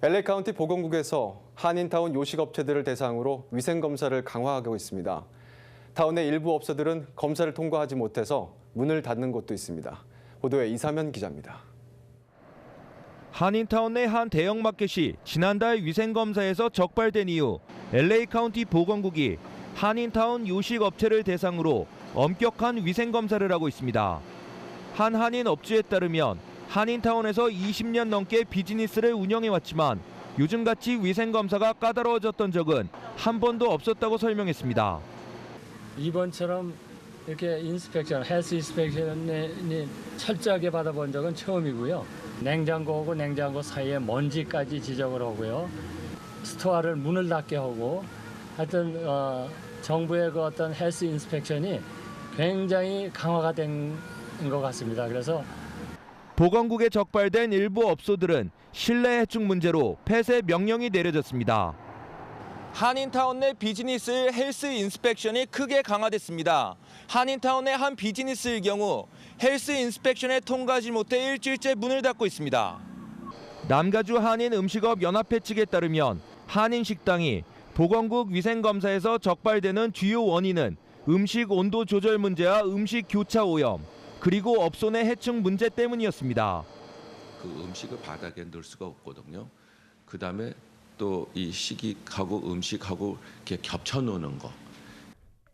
LA 카운티 보건국에서 한인타운 요식업체들을 대상으로 위생검사를 강화하고 있습니다. 타운의 일부 업소들은 검사를 통과하지 못해서 문을 닫는 곳도 있습니다. 보도에 이사면 기자입니다. 한인타운 내 한 대형 마켓이 지난달 위생검사에서 적발된 이후 LA 카운티 보건국이 한인타운 요식업체를 대상으로 엄격한 위생검사를 하고 있습니다. 한 한인 업주에 따르면 한인타운에서 20년 넘게 비즈니스를 운영해왔지만 요즘같이 위생검사가 까다로워졌던 적은 한 번도 없었다고 설명했습니다. 이번처럼 이렇게 인스펙션, 헬스 인스펙션이 철저하게 받아본 적은 처음이고요. 냉장고하고 냉장고 사이에 먼지까지 지적을 하고요. 스토어를 문을 닫게 하고 하여튼 어, 정부의 그 어떤 헬스 인스펙션이 굉장히 강화가 된 것 같습니다. 그래서 보건국에 적발된 일부 업소들은 실내 해충 문제로 폐쇄 명령이 내려졌습니다. 한인타운 내 비즈니스 헬스 인스펙션이 크게 강화됐습니다. 한인타운 내한 비즈니스의 경우 헬스 인스펙션에 통과하지 못해 일주일째 문을 닫고 있습니다. 남가주 한인 음식업 연합회 측에 따르면 한인 식당이 보건국 위생검사에서 적발되는 주요 원인은 음식 온도 조절 문제와 음식 교차 오염, 그리고 업소 내 해충 문제 때문이었습니다. 그 음식을 바닥에 넣을 수가 없거든요. 그 다음에 또 이 식익하고 음식하고 이렇게 겹쳐 놓는 거.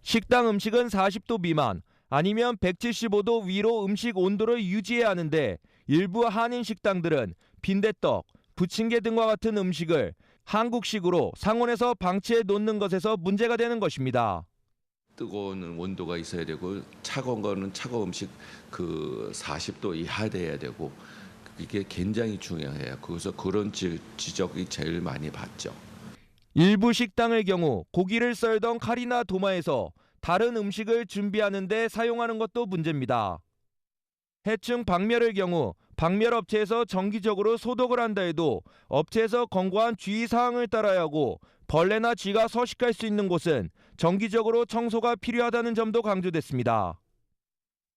식당 음식은 40도 미만 아니면 175도 위로 음식 온도를 유지해야 하는데 일부 한인 식당들은 빈대떡, 부침개 등과 같은 음식을 한국식으로 상온에서 방치해 놓는 것에서 문제가 되는 것입니다. 뜨거운 온도가 있어야 되고 차가운 거는 차가운 음식 그 40도 이하 돼야 되고 이게 굉장히 중요해요. 그래서 그런 지, 지적이 제일 많이 받죠. 일부 식당의 경우 고기를 썰던 칼이나 도마에서 다른 음식을 준비하는 데 사용하는 것도 문제입니다. 해충 박멸의 경우 박멸 업체에서 정기적으로 소독을 한다 해도 업체에서 권고한 주의 사항을 따라야 하고 벌레나 쥐가 서식할 수 있는 곳은 정기적으로 청소가 필요하다는 점도 강조됐습니다.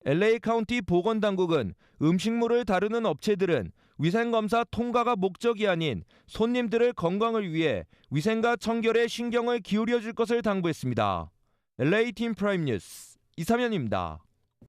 LA 카운티 보건당국은 음식물을 다루는 업체들은 위생검사 통과가 목적이 아닌 손님들의 건강을 위해 위생과 청결에 신경을 기울여 줄 것을 당부했습니다. LA 팀 프라임 뉴스 이사면입니다.